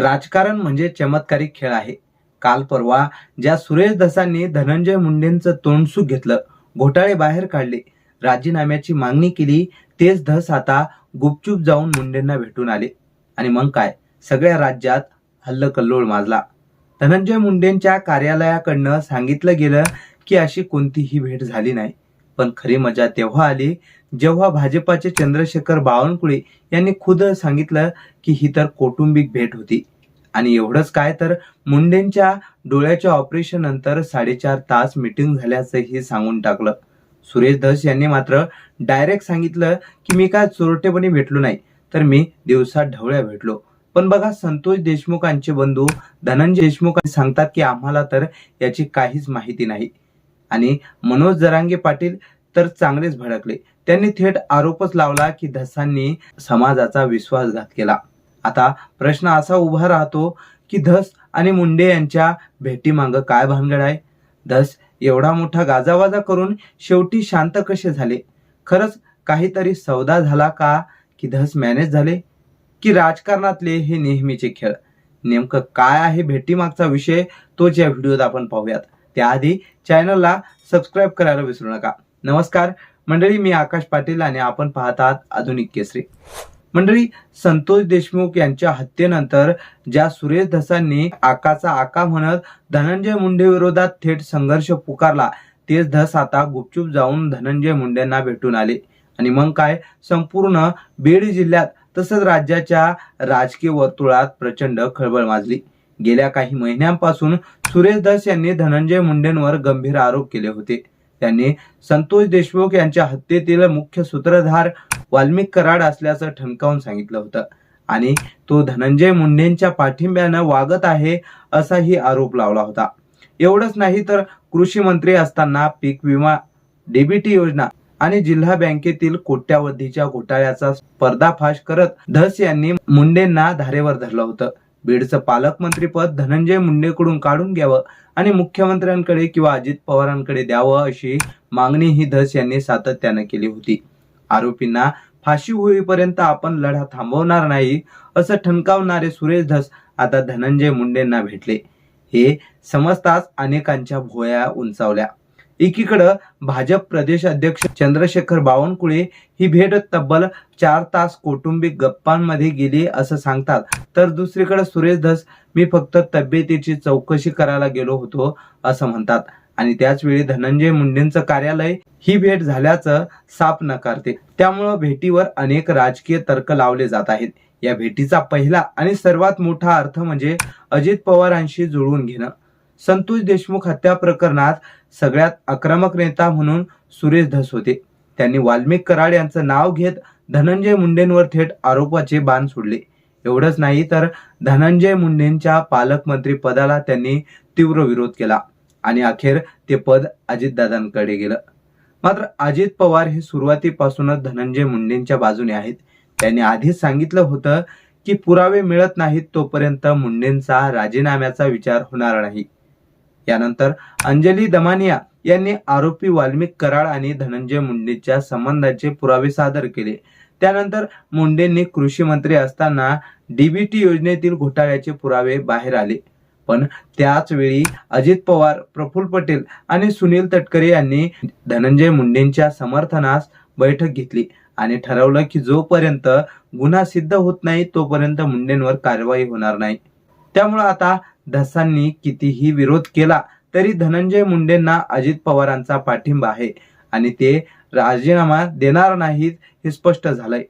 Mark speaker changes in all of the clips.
Speaker 1: राजकारण म्हणजे चमत्कारिक खेळ आहे. काल परवा ज्या सुरेश धसांनी धनंजय मुंडेंचं तोंडसूक घेतलं घोटाळे बाहेर काढले राजीनाम्याची मागणी केली तेच धस आता गुपचूप जाऊन मुंडेंना भेटून आले. आणि मग काय? सगळ्या राज्यात हल्लकल्लोळ माजला. धनंजय मुंडेंच्या कार्यालयाकडनं सांगितलं गेलं की अशी कोणतीही भेट झाली नाही. पण खरी मजा तेव्हा आली जेव्हा भाजपाचे चंद्रशेखर बावनकुळे यांनी खुद सांगितलं की ही तर कौटुंबिक भेट होती. आणि एवढंच काय तर मुंडेंच्या डोळ्याच्या ऑपरेशन नंतर साडेचार तास मिटिंग झाल्याचंही सांगून टाकलं. सुरेश धस यांनी मात्र डायरेक्ट सांगितलं की मी काय चोरटेपणी भेटलो नाही तर मी दिवसात ढवळ्या भेटलो. पण बघा संतोष देशमुखांचे बंधू धनंजय देशमुख सांगतात की आम्हाला तर याची काहीच माहिती नाही. आणि मनोज जरांगे पाटील तर चांगलेच भडकले. त्यांनी थेट आरोपच लावला की धसांनी समाजाचा विश्वासघात केला. आता प्रश्न असा उभा राहतो की धस आणि मुंडे यांच्या भेटीमागं काय भानगड आहे? धस एवढा मोठा गाजावाजा करून शेवटी शांत कसे झाले? खरंच काहीतरी सौदा झाला का की धस मॅनेज झाले? की राजकारणातले हे नेहमीचे खेळ? नेमकं काय आहे भेटीमागचा विषय? तोच या व्हिडिओत आपण पाहूयात. त्याआधी चॅनलला सबस्क्राईब करायला विसरू नका. नमस्कार. मंडळी मी आकाश पाटील आणि आपण पाहत आहात आधुनिक केसरी. मंडळी संतोष देशमुख यांच्या हत्येनंतर ज्या सुरेश धसांनी आकाचा आका म्हणत धनंजय मुंडे विरोधात थेट संघर्ष पुकारला तेच धस आता गुपचूप जाऊन धनंजय मुंडेंना भेटून आले. आणि मग काय? संपूर्ण बीड जिल्ह्यात तसंच राज्याच्या राजकीय वर्तुळात प्रचंड खळबळ माजली. गेल्या काही महिन्यांपासून सुरेश धस यांनी धनंजय मुंडेंवर गंभीर आरोप केले होते. त्यांनी संतोष देशमुख यांच्या हत्येतील मुख्य सूत्रधार वाल्मिक कराड असल्याचं ठणकावून सांगितलं होतं. आणि तो धनंजय मुंडेंच्या पाठिंब्यानं वागत आहे असाही आरोप लावला होता. एवढंच नाही तर कृषी मंत्री असताना पीक विमा डीबीटी योजना आणि जिल्हा बँकेतील कोट्यावधीच्या घोटाळ्याचा पर्दाफाश करत धस यांनी मुंडेंना धारेवर धरलं होतं. बीडचं पालकमंत्रीपद धनंजय मुंडेकडून काढून घ्यावं आणि मुख्यमंत्र्यांकडे किंवा अजित पवारांकडे द्यावं अशी मागणी ही धस यांनी सातत्यानं केली होती. आरोपींना फाशी होईपर्यंत आपण लढा थांबवणार नाही असं ठणकावणारे सुरेश धस आता धनंजय मुंडेंना भेटले. हे समजताच अनेकांच्या भोया उंचावल्या. एकीकडं भाजप प्रदेश अध्यक्ष चंद्रशेखर बावनकुळे ही भेट तब्बल चार तास कौटुंबिक गप्पांमध्ये गेली असं सांगतात. तर दुसरीकडे सुरेश धस मी फक्त तब्येतीची चौकशी करायला गेलो होतो असं म्हणतात. आणि त्याच वेळी धनंजय मुंडेंचं कार्यालय ही भेट झाल्याचं साप नकारते. त्यामुळं भेटीवर अनेक राजकीय तर्क लावले जात आहेत. या भेटीचा पहिला आणि सर्वात मोठा अर्थ म्हणजे अजित पवारांशी जुळवून घेणं. संतोष देशमुख हत्या प्रकरणात सगळ्यात आक्रमक नेता म्हणून सुरेश धस होते. त्यांनी वाल्मिक कराड यांचं नाव घेत धनंजय मुंडेंवर थेट आरोपाचे बाण सोडले. एवढंच नाही तर धनंजय मुंडेंच्या पालकमंत्री पदाला त्यांनी तीव्र विरोध केला आणि अखेर ते पद अजितदादांकडे गेलं. मात्र अजित पवार हे सुरुवातीपासूनच धनंजय मुंडेंच्या बाजूने आहेत. त्यांनी आधीच सांगितलं होतं की पुरावे मिळत नाहीत तोपर्यंत मुंडेंचा राजीनाम्याचा विचार होणार नाही. त्यानंतर अंजली दमानिया यांनी आरोपी वाल्मिक कराड आणि धनंजय मुंडेच्या संबंधाचे पुरावे सादर केले. त्यानंतर मुंडेंनी कृषी मंत्री असताना डीबीटी योजनेतील घोटाळ्याचे पुरावे बाहेर आले. पण त्याच वेळी अजित पवार प्रफुल्ल पटेल आणि सुनील तटकरे यांनी धनंजय मुंडेंच्या समर्थनास बैठक घेतली आणि ठरवलं की जोपर्यंत गुन्हा सिद्ध होत नाही तोपर्यंत मुंडेंवर कारवाई होणार नाही. त्यामुळे आता धसांनी कितीही विरोध केला तरी धनंजय मुंडेंना अजित पवारांचा पाठिंबा आहे आणि ते राजीनामा देणार नाहीत हे स्पष्ट झालंय.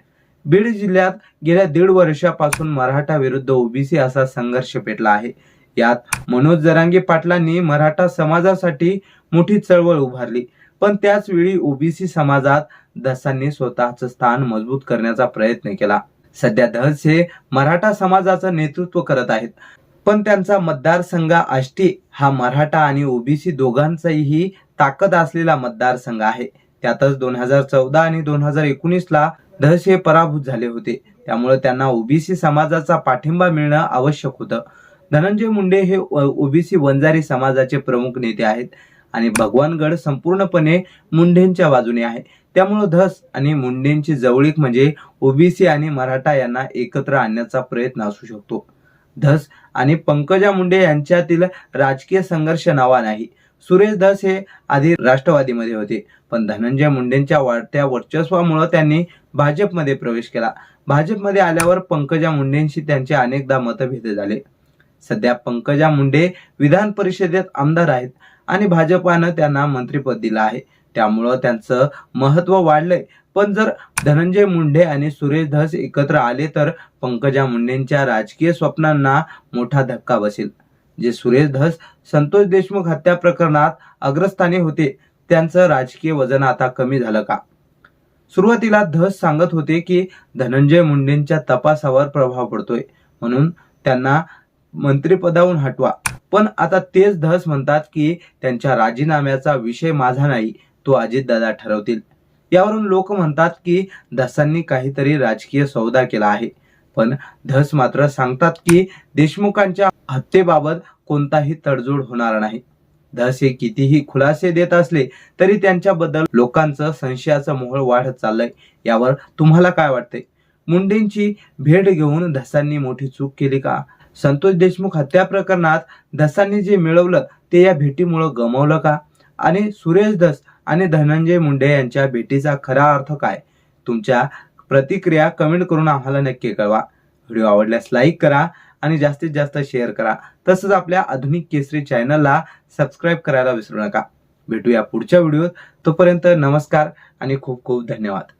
Speaker 1: बीड जिल्ह्यात गेल्या दीड वर्षापासून मराठा विरुद्ध ओबीसी असा संघर्ष पेटला आहे. यात मनोज जरांगे पाटलांनी मराठा समाजासाठी मोठी चळवळ उभारली पण त्याच वेळी ओबीसी समाजात धसांनी स्वतःचं स्थान मजबूत करण्याचा प्रयत्न केला. सध्या धस हे मराठा समाजाचं नेतृत्व करत आहेत. पण त्यांचा मतदारसंघ आष्टी हा मराठा आणि ओबीसी दोघांचाही ताकद असलेला मतदारसंघ आहे. त्यातच दोन हजार चौदा आणि दोन हजार एकोणीसला धस हे पराभूत झाले होते. त्यामुळे त्यांना ओबीसी समाजाचा पाठिंबा मिळणं आवश्यक होतं. धनंजय मुंडे हे ओबीसी वंजारी समाजाचे प्रमुख नेते आहेत आणि भगवानगड संपूर्णपणे मुंडेंच्या बाजूने आहे. त्यामुळे धस आणि मुंडेंची जवळीक म्हणजे ओबीसी आणि मराठा यांना एकत्र आणण्याचा प्रयत्न असू शकतो. धस आणि पंकजा मुंडे यांच्यातील राजकीय संघर्ष नवा नाही. सुरेश धस हे आधी राष्ट्रवादीमध्ये होते पण धनंजय मुंडेंच्या वाढत्या वर्चस्वामुळे त्यांनी भाजपमध्ये प्रवेश केला. भाजपमध्ये आल्यावर पंकजा मुंडेंशी त्यांचे अनेकदा मतभेद झाले. सध्या पंकजा मुंडे विधान परिषदेत आमदार आहेत आणि भाजपानं त्यांना मंत्रिपद दिलं आहे. त्यामुळं त्यांचं महत्त्व वाढलंय. पण जर धनंजय मुंडे आणि सुरेश धस एकत्र आले तर पंकजा मुंडेंच्या राजकीय स्वप्नांना मोठा धक्का बसेल. जे सुरेश धस संतोष देशमुख हत्या प्रकरणात अग्रस्थानी होते त्यांचं राजकीय वजन आता कमी झालं का? सुरुवातीला धस सांगत होते की धनंजय मुंडेंच्या तपासावर प्रभाव पडतोय. म्हणून त्यांना मंत्रीपदाहून हटवा. पण आता तेच धस म्हणतात की त्यांच्या राजीनाम्याचा विषय माझा नाही. तो अजितदादा ठरवतील. यावरून लोक म्हणतात की धसांनी काहीतरी राजकीय सौदा केला आहे. पण धस मात्र सांगतात की देशमुखांच्या हत्येबाबत कोणताही तडजोड होणार नाही. धस हे कितीही खुलासे देत असले तरी त्यांच्याबद्दल लोकांचं संशयाचं मोहळ वाढत चाललंय. यावर तुम्हाला काय वाटतंय मुंडेंची भेट घेऊन धसांनी मोठी चूक केली का? संतोष देशमुख हत्या प्रकरणात धसांनी जे मिळवलं ते या भेटीमुळं गमावलं का? आणि सुरेश धस आणि धनंजय मुंडे यांच्या भेटीचा खरा अर्थ काय? तुमच्या प्रतिक्रिया कमेंट करून आम्हाला नक्की कळवा. व्हिडिओ आवडल्यास लाईक करा आणि जास्तीत जास्त शेअर करा. तसंच आपल्या आधुनिक केसरी चॅनलला सबस्क्राईब करायला विसरू नका. भेटूया पुढच्या व्हिडिओत. तोपर्यंत नमस्कार आणि खूप खूप धन्यवाद.